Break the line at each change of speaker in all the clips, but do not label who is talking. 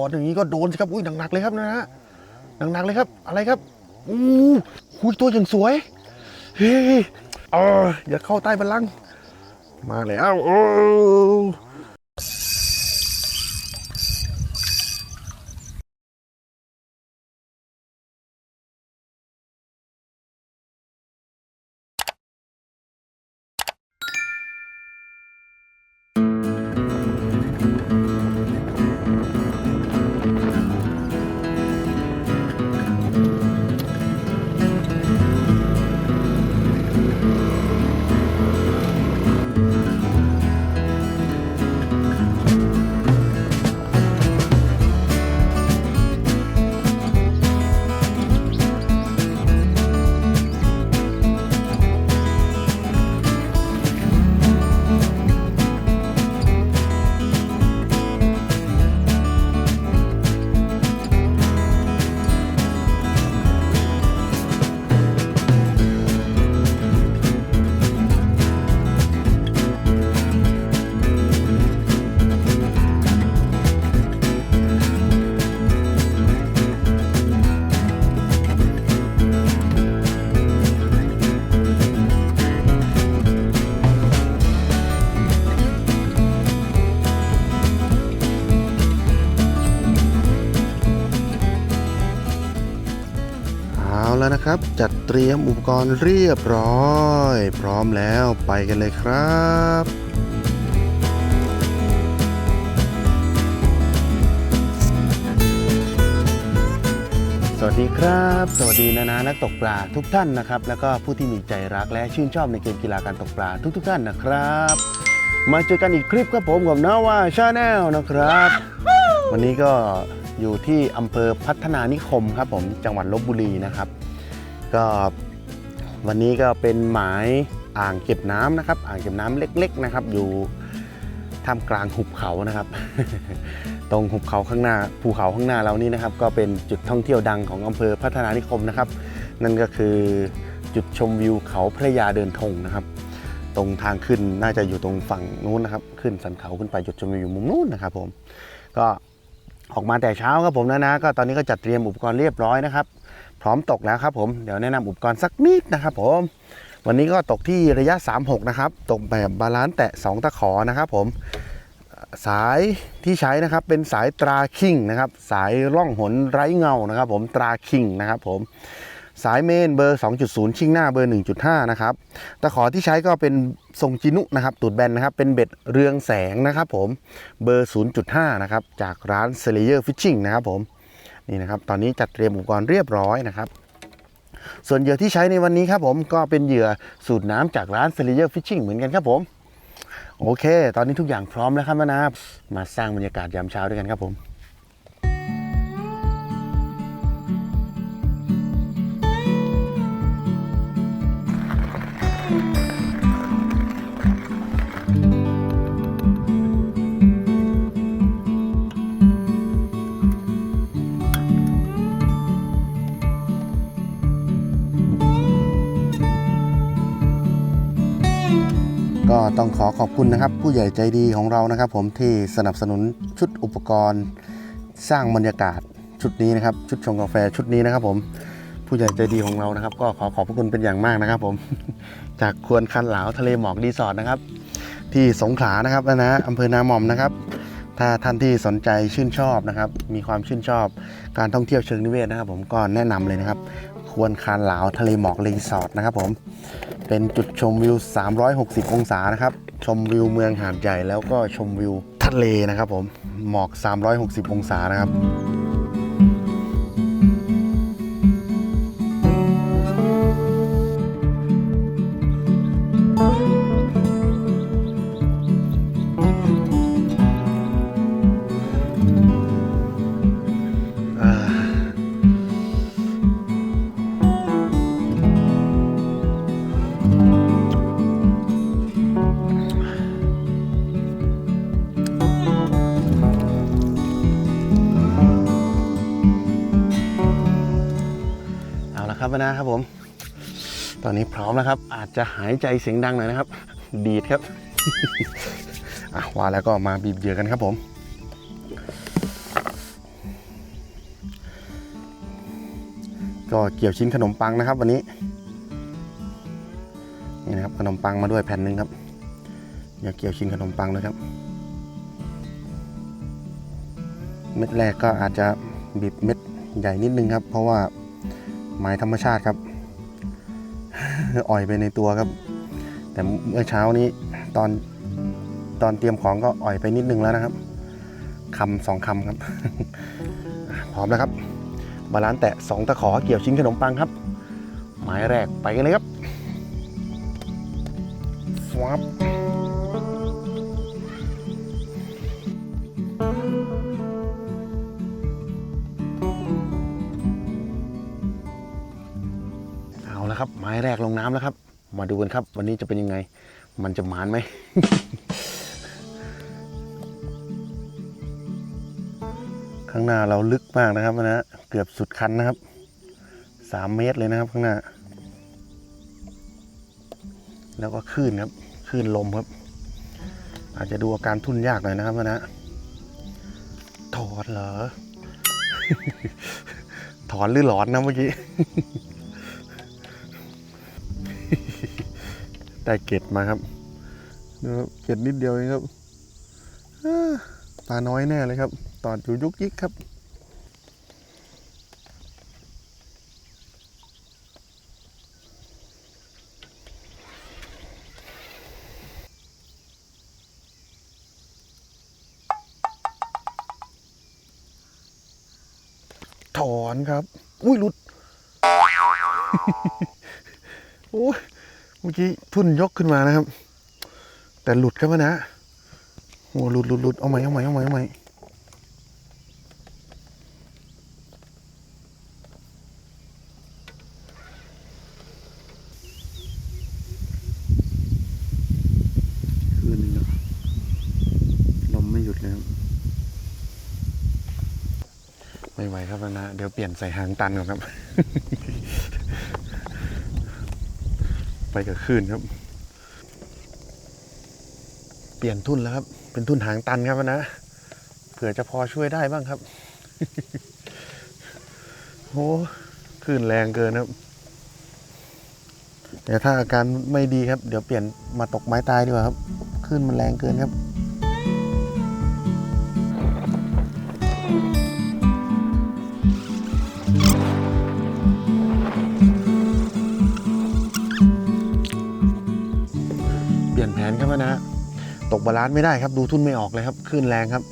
อดอย่างนี้ก็โดนสิครับอุ้ยหนักๆเลยครับนะฮะหนักๆเลยครับ อะไรครับอู้หูตัวอย่างสวยเฮ้ยเอออย่าเข้าใต้บัลลังก์มาแล้วโอ้ นะครับ จัดเตรียมอุปกรณ์เรียบร้อย พร้อมแล้วไปกันเลยครับสวัสดีครับ สวัสดีนานานักตกปลาทุกท่านนะครับ แล้วก็ผู้ที่มีใจรักและชื่นชอบในเกมกีฬาการตกปลาทุก ๆ ท่านนะครับ มาเจอกันอีกคลิปครับผมกับนาว่าชาแนลนะครับ วันนี้ก็อยู่ที่อำเภอพัฒนานิคมครับผมจังหวัดลบบุรีนะครับ ก็วันนี้ก็เป็นหมายอ่างเก็บน้ำนะครับ อ่างเก็บน้ำเล็ก ๆนะครับ อยู่ท่ามกลางหุบเขานะครับ ตรงหุบเขาข้างหน้าภูเขาข้างหน้าเรานี่นะครับ ก็เป็นจุดท่องเที่ยวดังของอำเภอพัฒนานิคมนะครับ นั่นก็คือจุดชมวิวเขาพระยาเดินธงนะครับ ตรงทางขึ้นน่าจะอยู่ตรงฝั่งนู้นนะครับ ขึ้นสันเขาขึ้นไปจุดชมวิวอยู่มุมนู้นนะครับ ผม ก็ออกมาแต่เช้าครับผมนะนะ ก็ตอนนี้ก็จัดเตรียมอุปกรณ์เรียบร้อยนะครับ พร้อมตกแล้วครับผมเดี๋ยวแนะนำอุปกรณ์สักนิดนะครับผมวันนี้ก็ตกที่ระยะ 36 นะครับ ตกแบบบาลานซ์แตะ 2 ตะขอนะครับผมสายที่ใช้นะครับเป็นสายตราคิงนะครับสายร่องหนไร้เงานะครับผมตราคิงนะครับผมสายเมนเบอร์ 2.0 ชิงหน้าเบอร์ 1.5 นะครับ ตะขอที่ใช้ก็เป็นทรงจินุนะครับ ตูดแบนนะครับ เป็นเบ็ดเรืองแสงนะครับผม เบอร์ 0.5 นะครับ จากร้าน s l a y e r Fishing นะครับผม นี่นะครับ ตอนนี้จัดเตรียมอุปกรณ์เรียบร้อยนะครับ ส่วนเหยื่อที่ใช้ในวันนี้ครับผมก็เป็นเหยื่อสูตรน้ำจากร้านเฟลิเยอร์ฟิชชิ่งเหมือนกันครับผมโอเค ตอนนี้ทุกอย่างพร้อมแล้วครับนะครับมาสร้างบรรยากาศยามเช้าด้วยกันครับผม ต้องขอขอบคุณนะครับ ผู้ใหญ่ใจดีของเรานะครับ ผมที่สนับสนุนชุดอุปกรณ์ สร้างบรรยากาศชุดนี้นะครับ ชุดชงกาแฟชุดนี้นะครับ ผมผู้ใหญ่ใจดีของเรานะครับ ก็ขอขอบพระคุณเป็นอย่างมากนะครับ ผมจากควรคันหลาวทะเลหมอกรีสอร์ทนะครับ ที่สงขลานะครับนะนะอำเภอนาหม่อมนะครับ ถ้าท่านที่สนใจชื่นชอบนะครับ มีความชื่นชอบการท่องเที่ยวเชิงนิเวศนะครับ ผมก็แนะนำเลยนะครับ ควรคานหลาวทะเลหมอกรีสอร์ทนะครับผม เป็นจุดชมวิว 360 องศานะครับ ชมวิวเมืองหาดใหญ่แล้วก็ชมวิวทะเลนะครับผม หมอก 360 องศานะครับ อนนี้พร้อมแล้วครับ อาจจะหายใจเสียงดังหน่อยนะครับ ดีดครับอะว่าแล้วก็มาบีบเยอะกันครับผมก็เกี่ยวชิ้นขนมปังนะครับ วันนี้นี่นะครับขนมปังมาด้วยแผ่นหนึ่งครับอย่าเกี่ยวชิ้นขนมปังเลยครับ เม็ดแรกก็อาจจะบีบเม็ดใหญ่นิดนึงครับ เพราะว่าไม้ธรรมชาติครับ อ่อยไปในตัวครับ แต่เมื่อเช้านี้ตอนตอนเตรียมของก็อ่อยไปนิดนึงแล้วนะครับคำสองคำครับ พร้อมแล้วครับ บาลานซ์แตะสองตะขอเกี่ยวชิ้นขนมปังครับ หมายแรกไปกันเลยครับฟับ มายแรกลงน้ำแล้วครับ มาดูกันครับ วันนี้จะเป็นยังไง มันจะหมานไหมข้างหน้าเราลึกมากนะครับนะเกือบสุดคันนะครับสามเมตรเลยนะครับข้างหน้า แล้วก็คลื่นครับคลื่นลมครับ อาจจะดูอาการทุ่นยากหน่อยนะครับนะถอนเหรอ ถอนหรือหลอนนะเมื่อกี้ ได้เกล็ดมาครับดูครับเกล็ดนิดเดียวเองครับอ้าปลาน้อยแน่เลยครับ ตอดอยู่ยุกยิกครับ ถอนครับ อุ้ยหลุด โอ้ย มื่อกี้ทุ่นยกขึ้นมานะครับ แต่หลุดครับนะโอ้หลุดหลุดหลุดเอาใหม่เอาใหม่เอาใหม่เอาใหม่คืนนึงแล้วลมไม่หยุดเลยครับไม่ไหวครับนะเดี๋ยวเปลี่ยนใส่หางตันก่อนครับ ไป กับคลื่นครับ เปลี่ยนทุ่นแล้วครับ เป็นทุ่นหางตันครับนะเผื่อจะพอช่วยได้บ้างครับโอ้คลื่นแรงเกินครับแต่ถ้าอาการไม่ดีครับ เดี๋ยวเปลี่ยนมาตกไม้ตายดีกว่าครับคลื่นมันแรงเกินครับ ครับนะตกบาลานซ์ไม่ได้ครับดูทุ่นไม่ออกเลยครับคลื่นแรงครับ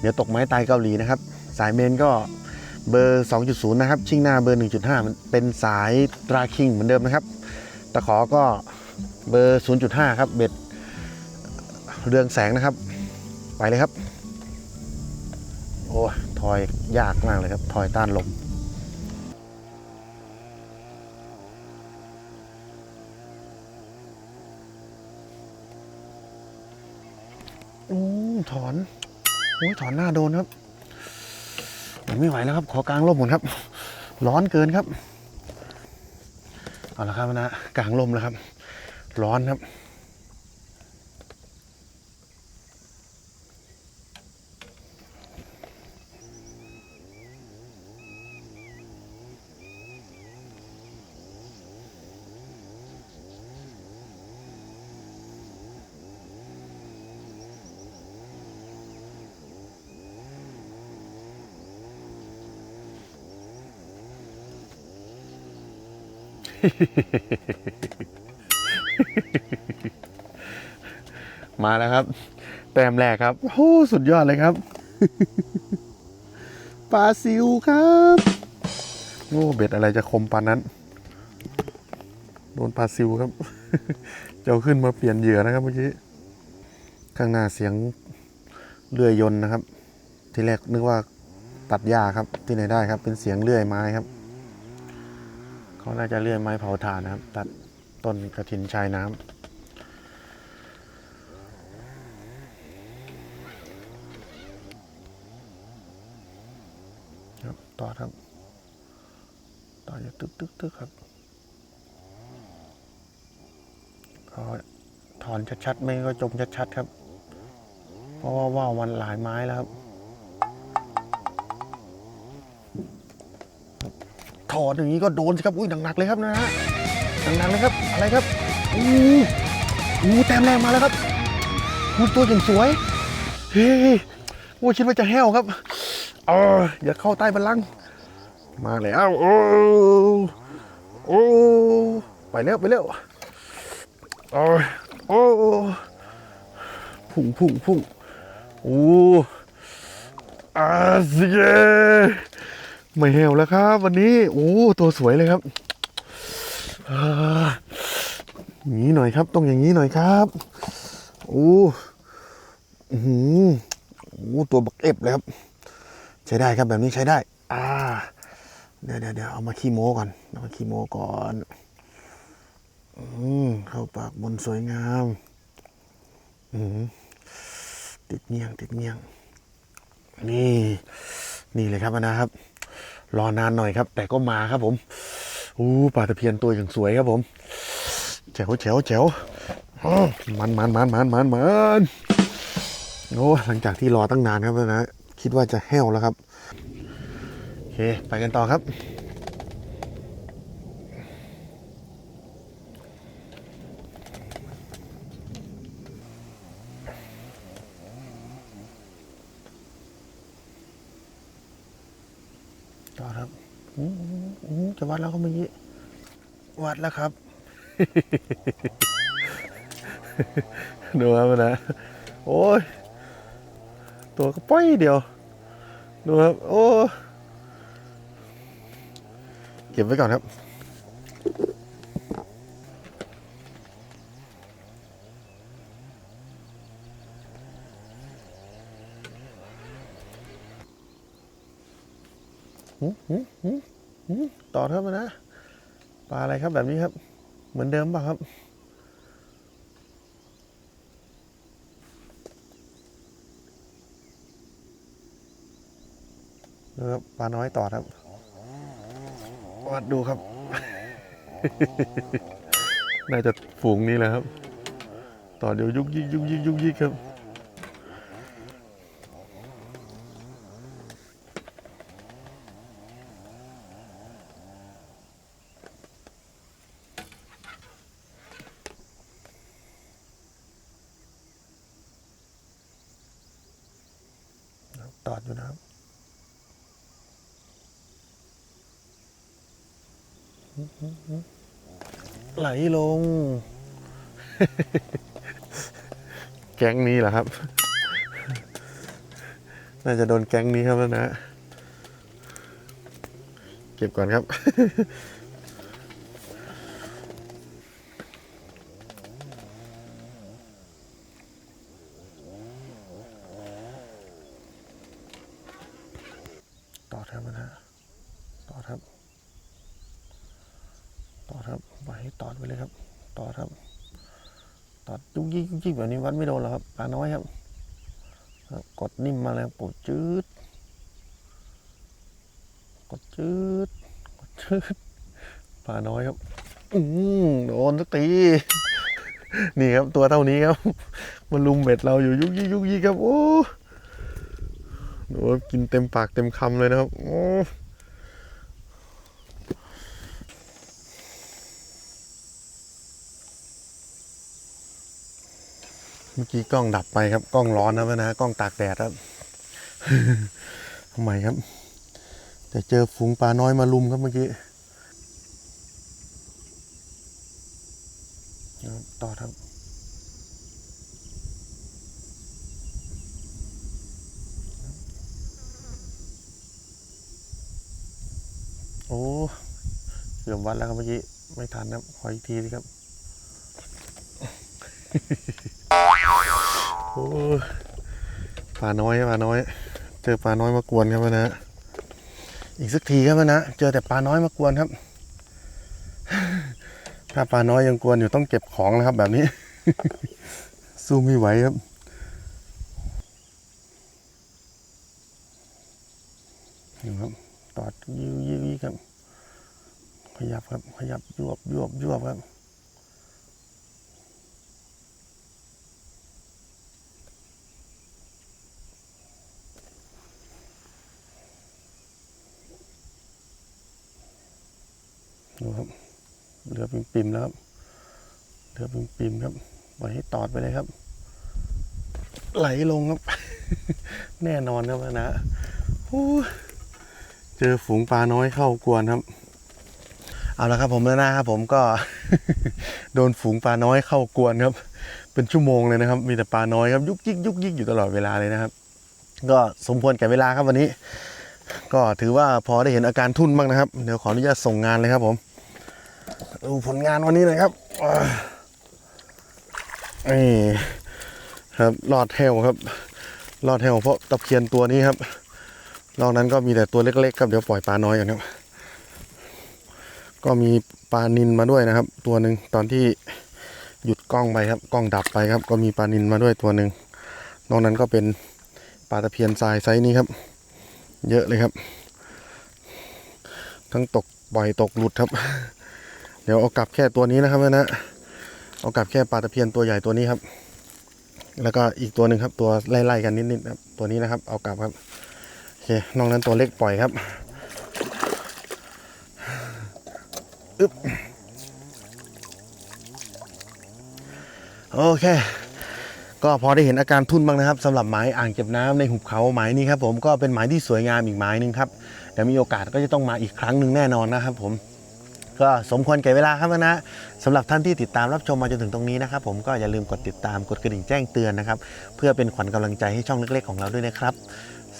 เดี๋ยวตกไม้ตายเกาหลีนะครับ สายเมนก็เบอร์ 2.0 นะครับ ชิงหน้าเบอร์ 1.5 มันเป็นสายตราคิงเหมือนเดิมนะครับ ตะขอก็เบอร์ 0.5 ครับ เบ็ดเรืองแสงนะครับ ไปเลยครับ โอ้ทอยยากมากเลยครับทอยต้านลม อู้ถอนโอ้ยถอนหน้าโดนครับผมไม่ไหวแล้วครับขอกลางร่มก่อนครับ ร้อนเกินครับเอาละครับนะกลางร่มแล้วครับ ร้อนครับ มาแล้วครับ แต้มแรกครับโอ้สุดยอดเลยครับปลาซิวครับโอ้เบ็ดอะไรจะคมปานนั้น โดนปลาซิวครับจะเอาขึ้นมาเปลี่ยนเหยื่อนะครับเมื่อกี้ข้างหน้าเสียงเลื่อยยนนะครับ ที่แรกนึกว่าตัดหญ้าครับที่ไหนได้ครับ เป็นเสียงเลื่อยไม้ครับ เขาน่าจะเลื่อยไม้เผาถ่านนะครับ ตัดต้นกระถินชายน้ำครับต่อครับ ต่ออย่าตึกตึกตึกครับก็ถอนชัดๆ ไม่ก็จมชัดๆ ครับ เพราะว่าว่าวมันหลายไม้แล้วครับ ถอดอย่างนี้ก็โดนสิครับอุ้ยหนักๆเลยครับนะฮะหนักๆเลยครับอะไรครับอู้อู้แต้มแรงมาแล้วครับอู้ตัวอย่างสวยเฮ้ยโอ้คิดว่าจะแห้วครับเอออย่าเข้าใต้บัลลังก์มาแล้วโอ้โอ้ไปแล้วไปแล้วโอ้โอ้พุ่งพุ่งพุ่งโอ้อาสิเย ไม่แห้วแล้วครับ วันนี้โอ้ตัวสวยเลยครับอย่างนี้หน่อยครับต้องอย่างนี้หน่อยครับโอ้หือโอ้ตัวบักเอฟเลยครับ ใช้ได้ครับแบบนี้ใช้ได้ อ่า เดี๋ยวเดี๋ยวเดี๋ยวเอามาขี้โม้ก่อนเอามาขี้โม้ก่อนอืมเข้าปากบนสวยงามอืมติดเงียงติดเงียงนี่ นี่เลยครับนะครับ รอนานหน่อยครับ แต่ก็มาครับผมอู้ปลาตะเพียนตัวอย่างสวยครับผมแจ๋วแจ๋วแจ๋วมันมันมันมันมันมันโอ้หลังจากที่รอตั้งนานครับนะ คิดว่าจะแห้วแล้วครับ โอเค ไปกันต่อครับ ต่อครับอู้หูอู้หู จะวัดแล้วก็เมื่อกี้วัดแล้วครับ ดูครับนะ โอ้ย ตัวก็ป้อยเดียว ดูครับ โอ้ เก็บไว้ก่อนครับหืมหืมหืม ต่อครับนะปลาอะไรครับแบบนี้ครับ เหมือนเดิมป่ะครับดูครับปลาน้อยต่อครับวัดดูครับ น่าจะฝูงนี้แหละครับ ต่อเดี๋ยวยุกยิกยุกยิกยุกยิกครับ ตอดอยู่นะครับไหลลง แก๊งนี้เหรอครับ น่าจะโดนแก๊งนี้ครับแล้วนะ เก็บก่อนครับ ต่อครับนะ ต่อครับต่อครับไปให้ตอดไปเลยครับต่อครับ ตอดยุกยิกยุกยิกแบบนี้วัดไม่โดนหรอกครับปลาน้อยครับ กดนิ่มมาแล้วปวดจืด กดจืด กดจืดปลาน้อยครับ อืมโดนสักทีนี่ครับตัวเท่านี้ครับ มันลุมเบ็ดเราอยู่ยุกยิกยุกยิกครับ โอ้ดูว่ากินเต็มปากเต็มคำเลยนะครับโอ้ เมื่อกี้กล้องดับไปครับ กล้องร้อนนะนะกล้องตากแดดครับทำไมครับ แต่เจอฝูงปลาน้อยมาลุมครับเมื่อกี้ต่อครับโอ้เกือบวัดแล้วครับเมื่อกี้ ไม่ทันครับ ขออีกทีสิครับ โอ้ปลาน้อยปลาน้อย เจอปลาน้อยมากวนครับนะ อีกสักทีครับนะ เจอแต่ปลาน้อยมากวนครับ ถ้าปลาน้อยยังกวนอยู่ต้องเก็บของแล้วครับ แบบนี้ สู้ไม่ไหวครับนี่ครับตอดยิ้วยิวยิวครับ ขยับครับ ขยับยวบยวบยวบครับ ดูครับเรือปิมปิมๆแล้วครับเรือปิมปิมๆครับปล่อยให้ตอดไปเลยครับ ไหลลงครับ แน่นอนครับนะโอ้ยเจอฝูงปลาน้อยเข้ากวนครับ เอาละครับผมแล้วนะครับผมก็ โดนฝูงปลาน้อยเข้ากวนครับ เป็นชั่วโมงเลยนะครับ มีแต่ปลาน้อยครับยุกยิกยุกยิกอยู่ตลอดเวลาเลยนะครับ ก็สมควรแก่เวลาครับวันนี้ ก็ถือว่าพอได้เห็นอาการทุ่นบ้างนะครับ เดี๋ยวขออนุญาตส่งงานเลยครับผมดูผลงานวันนี้หน่อยครับนี่ครับรอดแถวครับรอดแถวเพราะตะเพียนตัวนี้ครับนอกนั้นก็มีแต่ตัวเล็กๆครับเดี๋ยวปล่อยปลาน้อยกันครับ ก็มีปลานินมาด้วยนะครับ ตัวหนึ่งตอนที่หยุดกล้องไปครับกล้องดับไปครับ ก็มีปลานินมาด้วยตัวหนึ่งนอกนั้นก็เป็นปลาตะเพียนทรายไซส์นี้ครับ เยอะเลยครับ ทั้งตกปล่อยตกหลุดครับ เดี๋ยวเอากลับแค่ตัวนี้นะครับนะเอากลับแค่ปลาตะเพียนตัวใหญ่ตัวนี้ครับ แล้วก็อีกตัวหนึ่งครับ ตัวไล่ๆกันนิดๆครับตัวนี้นะครับ เอากลับครับโอเคนอกนั้นตัวเล็กปล่อยครับอึ๊บโอเค ก็พอได้เห็นอาการทุ่นบ้างนะครับสำหรับหมายอ่างเก็บน้ำในหุบเขาหมายนี้ครับผมก็เป็นหมายที่สวยงามอีกหมายหนึ่งครับเดี๋ยวมีโอกาสก็จะต้องมาอีกครั้งหนึ่งแน่นอนนะครับผมก็สมควรแก่เวลาครับนะสำหรับท่านที่ติดตามรับชมมาจนถึงตรงนี้นะครับผมก็อย่าลืมกดติดตามกดกระดิ่งแจ้งเตือนนะครับเพื่อเป็นขวัญกำลังใจให้ช่องเล็กๆของเราด้วยนะครับ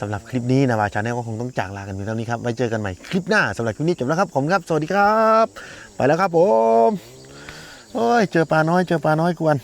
สำหรับคลิปนี้นาวาชาแนลก็คงต้องจากลากันเพียงเท่านี้ครับไว้เจอกันใหม่คลิปหน้าสำหรับคลิปนี้จบแล้วครับผมครับ สวัสดีครับ ไปแล้วครับผมโอ้ยเจอปลาน้อยเจอปลาน้อยกวน